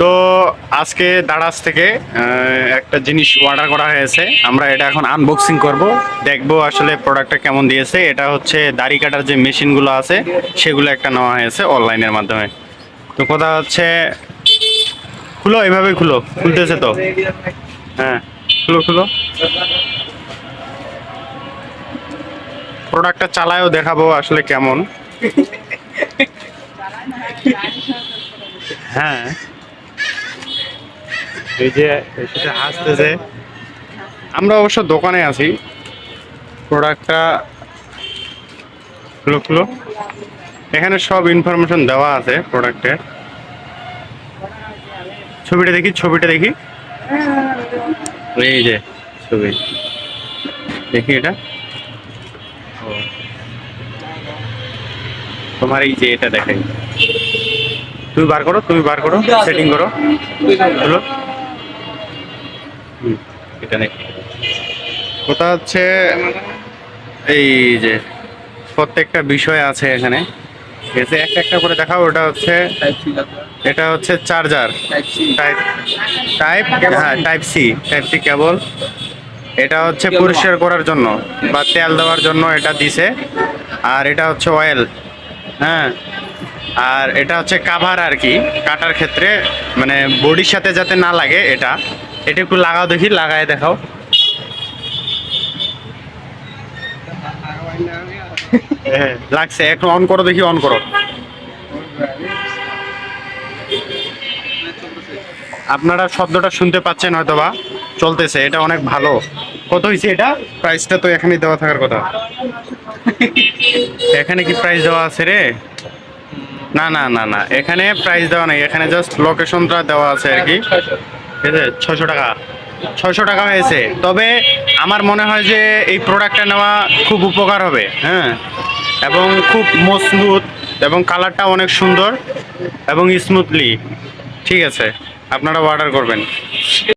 তো আজকে দারাজ থেকে একটা জিনিস অর্ডার করা হয়েছে। আমরা এটা এখন আনবক্সিং করব, দেখব আসলে প্রোডাক্টটা কেমন দিয়েছে। এটা হচ্ছে দাড়ি কাটার যে মেশিনগুলো আছে, সেগুলো একটা নেওয়া হয়েছে অনলাইনের মাধ্যমে। তো কথা হচ্ছে, খুলো এভাবে খুলো, খুলতেছে তো? হ্যাঁ খুলো খুলো। প্রোডাক্টটা চালায়ও দেখাবো আসলে কেমন। হ্যাঁ। এই যে সেটা হাসতেছে আমরা অবশ্য দোকানে আছি। প্রোডাক্টটা খুলো এখানে সব ইনফরমেশন দেওয়া আছে প্রোডাক্টের ছবিটা দেখি ছবিটা দেখি। এই যে ছবি। দেখি এটা। তোমার এই যে এটা দেখাই। তুমি বার করো তুমি বার করো সেটিং করো। হলো হুম, এটা নেই। কোথা হচ্ছে এই যে প্রত্যেকটা বিষয় আছে এখানে। এসে একটা একটা করে দেখাও ওটা হচ্ছে এটা হচ্ছে চার্জার টাইপ টাইপ হ্যাঁ type C type C cable এটা হচ্ছে পরিষ্কার করার জন্য বা তেল দেওয়ার জন্য এটা দিছে। আর এটা হচ্ছে অয়েল হ্যাঁ আর এটা হচ্ছে কাভার আর কি কাটার ক্ষেত্রে মানে বডির সাথে যাতে না লাগে এটা। এটা একটু লাগাও দেখি লাগায় দেখাও। হ্যাঁ, লাগছে এখন অন করো দেখি অন করো। আপনারা শব্দটা শুনতে পাচ্ছেন হয়তো বা চলতেছে এটা অনেক ভালো। কত হয়েছে এটা? প্রাইসটা তো এখানেই দেওয়া থাকার কথা। এখানে কি প্রাইস দেওয়া আছে রে? না না না না। এখানে প্রাইস দেওয়া নাই। এখানে জাস্ট লোকেশনটা দেওয়া আছে আর কি। ঠিক আছে ছশো টাকা। ছশো টাকা হয়েছে। তবে আমার মনে হয় যে এই প্রোডাক্টটা নেওয়া খুব উপকার হবে হ্যাঁ? এবং খুব মজবুত এবং কালারটা অনেক সুন্দর এবং স্মুথলি ঠিক আছে। আপনারা অর্ডার করবেন।